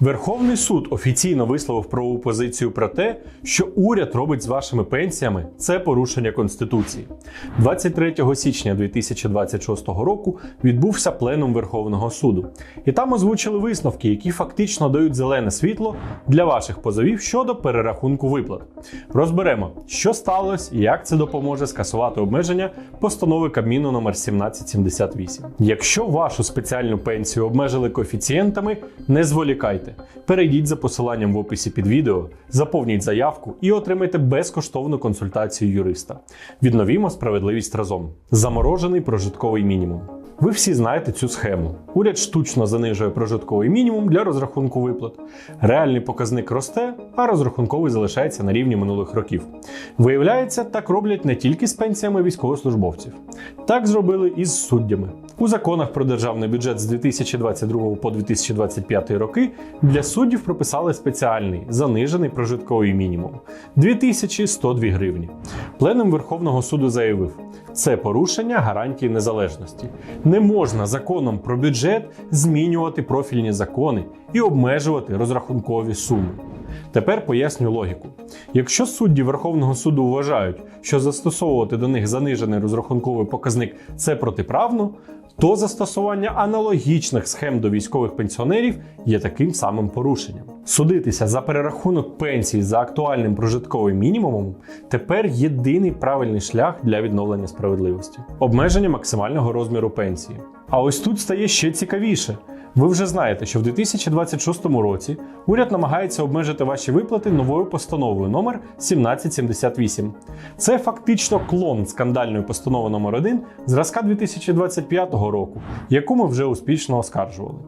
Верховний суд офіційно висловив правову позицію про те, що уряд робить з вашими пенсіями це порушення конституції. 23 січня 2026 року відбувся пленум Верховного суду, і там озвучили висновки, які фактично дають зелене світло для ваших позовів щодо перерахунку виплат. Розберемо, що сталося і як це допоможе скасувати обмеження постанови Кабміну номер 1778. Якщо вашу спеціальну пенсію обмежили коефіцієнтами, не зволікайте. Перейдіть за посиланням в описі під відео, заповніть заявку і отримайте безкоштовну консультацію юриста. Відновімо справедливість разом. Заморожений прожитковий мінімум. Ви всі знаєте цю схему. Уряд штучно занижує прожитковий мінімум для розрахунку виплат. Реальний показник росте, а розрахунковий залишається на рівні минулих років. Виявляється, так роблять не тільки з пенсіями військовослужбовців, так зробили і з суддями. У законах про державний бюджет з 2022 по 2025 роки для суддів прописали спеціальний занижений прожитковий мінімум 2102 гривні. Пленум Верховного суду заявив, це порушення гарантії незалежності. Не можна законом про бюджет змінювати профільні закони і обмежувати розрахункові суми. Тепер поясню логіку. Якщо судді Верховного суду вважають, що застосовувати до них занижений розрахунковий показник це протиправно, то застосування аналогічних схем до військових пенсіонерів є таким самим порушенням. Судитися за перерахунок пенсії за актуальним прожитковим мінімумом тепер єдиний правильний шлях для відновлення справедливості обмеження максимального розміру пенсії. А ось тут стає ще цікавіше. Ви вже знаєте, що в 2026 році уряд намагається обмежити ваші виплати новою постановою номер 1778. Це фактично клон скандальної постанови номер 1 зразка 2025 року, яку ми вже успішно оскаржували.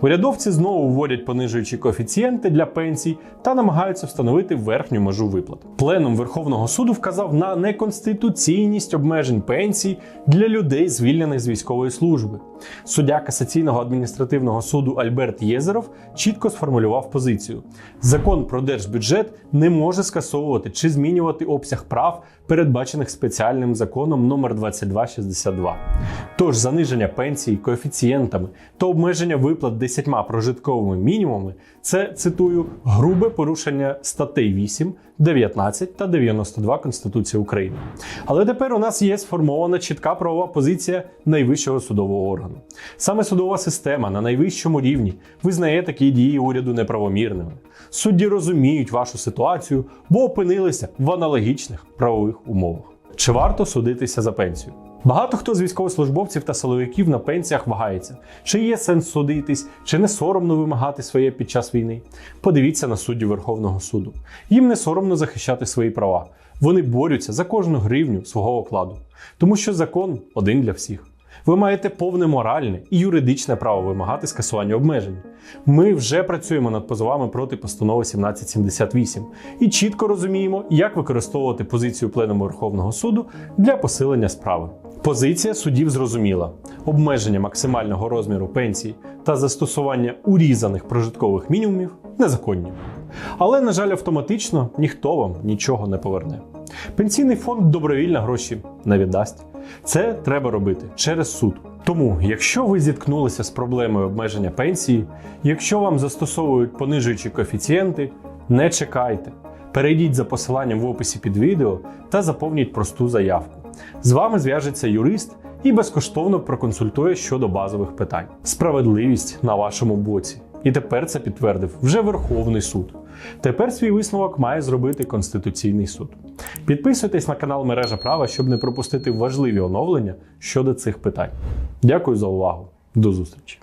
Урядовці знову вводять понижуючі коефіцієнти для пенсій та намагаються встановити верхню межу виплат. Пленум Верховного суду вказав на неконституційність обмежень пенсій для людей, звільнених з військової служби. Суддя касаційного адміністративного суду Альберт Єзеров чітко сформулював позицію: закон про держбюджет не може скасовувати чи змінювати обсяг прав, передбачених спеціальним законом номер 2262. Тож заниження пенсій коефіцієнтами та обмеження виплат десятьма прожитковими мінімумами це цитую грубе порушення статей 8, 19 та 92 Конституції України. Але тепер у нас є сформована чітка правова позиція найвищого судового органу. Саме судова система на найвищому рівні визнає такі дії уряду неправомірними. Судді розуміють вашу ситуацію, бо опинилися в аналогічних правових умовах. Чи варто судитися за пенсію? Багато хто з військовослужбовців та силовиків на пенсіях вагається, чи є сенс судитись, чи не соромно вимагати своє під час війни. Подивіться на суддів Верховного суду. Їм не соромно захищати свої права. Вони борються за кожну гривню свого окладу, тому що закон один для всіх. Ви маєте повне моральне і юридичне право вимагати скасування обмежень. Ми вже працюємо над позовами проти постанови 1778 і чітко розуміємо, як використовувати позицію Пленуму Верховного суду для посилення справи. Позиція судів зрозуміла: обмеження максимального розміру пенсій та застосування урізаних прожиткових мінімумів незаконні. Але, на жаль, автоматично ніхто вам нічого не поверне. Пенсійний фонд добровільно гроші не віддасть. Це треба робити через суд. Тому, якщо ви зіткнулися з проблемою обмеження пенсії, якщо вам застосовують понижуючі коефіцієнти, не чекайте. Перейдіть за посиланням в описі під відео та заповніть просту заявку. З вами зв'яжеться юрист і безкоштовно проконсультує щодо базових питань. Справедливість на вашому боці. І тепер це підтвердив вже Верховний суд. Тепер свій висновок має зробити Конституційний суд. Підписуйтесь на канал Мережа Права, щоб не пропустити важливі оновлення щодо цих питань. Дякую за увагу. До зустрічі!